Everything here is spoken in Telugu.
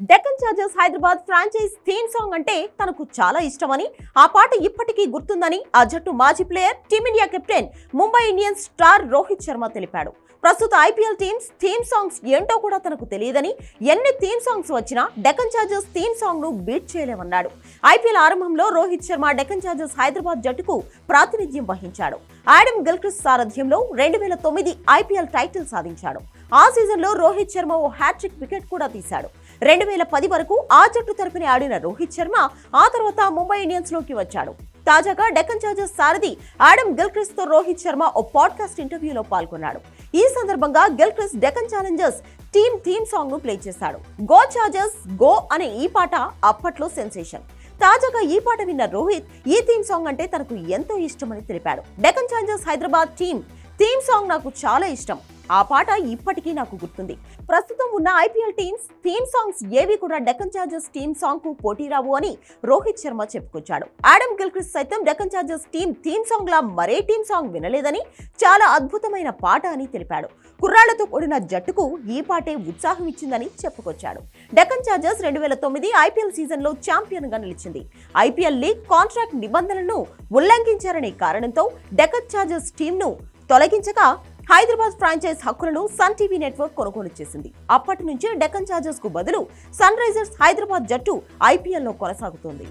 Deccan Chargers Hyderabad franchise theme song అంటే తనకు చాలా ఇష్టమని ఆ పాట ఇప్పటికీ గుర్తుందని ఆ జట్టు మాజీ player team India captain Mumbai Indians star Rohit Sharma తెలిపాడు. ప్రస్తుత ఐపీఎల్ టీమ్స్ థీమ్ సాంగ్స్ ఏంటో కూడా తనకు తెలియదని ఎన్ని థీమ్ సాంగ్స్ వచ్చినా డెక్కన్ చార్జర్స్ థీమ్ సాంగ్ను బీట్ చేయలేమన్నాడు. ఐపీఎల్ ఆరంభంలో రోహిత్ శర్మ డెక్కన్ చార్జర్స్ హైదరాబాద్ జట్టుకు ప్రాతినిధ్యం వహించాడు. ఆడమ్ గిల్క్రిస్ట్ సారథ్యంలో రెండు వేల తొమ్మిది ఐపీఎల్ టైటిల్ సాధించాడు. ఆ సీజన్లో రోహిత్ శర్మ ఓ హ్యాట్రిక్ వికెట్ కూడా తీశాడు. రెండు వేల పది వరకు ఆ జట్టు తరపున ఆడిన రోహిత్ శర్మ ఆ తర్వాత ముంబై ఇండియన్స్లోకి వచ్చాడు. తాజాగా డెక్కన్ చార్జర్స్ సారథి ఆడమ్ గిల్క్రిస్తో రోహిత్ శర్మ ఓ పాడ్కాస్ట్ ఇంటర్వ్యూలో పాల్గొన్నాడు. ఈ సందర్భంగా Gilchrist Deccan Challengers team theme సాంగ్ను play చేశాడు. గో చార్జర్స్ గో అనే ఈ పాట అప్పట్లో సెన్సేషన్. తాజాగా ఈ పాట విన్న రోహిత్ ఈ థీమ్ సాంగ్ అంటే తనకు ఎంతో ఇష్టమని తెలిపాడు. Deccan Challengers Hyderabad team theme song నాకు చాలా ఇష్టం. ఆ పాట ఇప్పటికీ నాకు గుర్తుంది. ప్రస్తుతం ఉన్న ఐపీఎల్ టీమ్స్ థీమ్ సాంగ్స్ ఏవి కూడా డెక్కన్ చార్జర్స్ టీమ్ సాంగ్కు పోటీ రావు అని రోహిత్ శర్మ చెప్పుకొచ్చాడు. ఆడమ్ గిల్క్రిస్ సైతం Deccan Chargers team theme song లా మరే టీమ్ సాంగ్ వినలేదని చాలా అద్భుతమైన పాట అని తెలిపాడు. కుర్రాళ్ళతో కూడిన జట్టుకు ఈ పాటే ఉత్సాహం ఇచ్చిందని చెప్పుకొచ్చాడు. డెక్కన్ చార్జర్స్ రెండు వేల తొమ్మిది ఐపీఎల్ సీజన్లో ఛాంపియన్గా నిలిచింది. ఐపీఎల్ లీగ్ కాంట్రాక్ట్ నిబంధనలను ఉల్లంఘించారనే కారణంతో డెక్కన్ చార్జర్స్ టీమ్ను తొలగించగా హైదరాబాద్ ఫ్రాంచైజ్ హక్కులను సన్ టీవీ నెట్వర్క్ కొనుగోలు చేసింది. అప్పటి నుంచి డెక్కన్ ఛార్జర్స్కు బదులు సన్ రైజర్స్ హైదరాబాద్ జట్టు ఐపీఎల్లో కొనసాగుతోంది.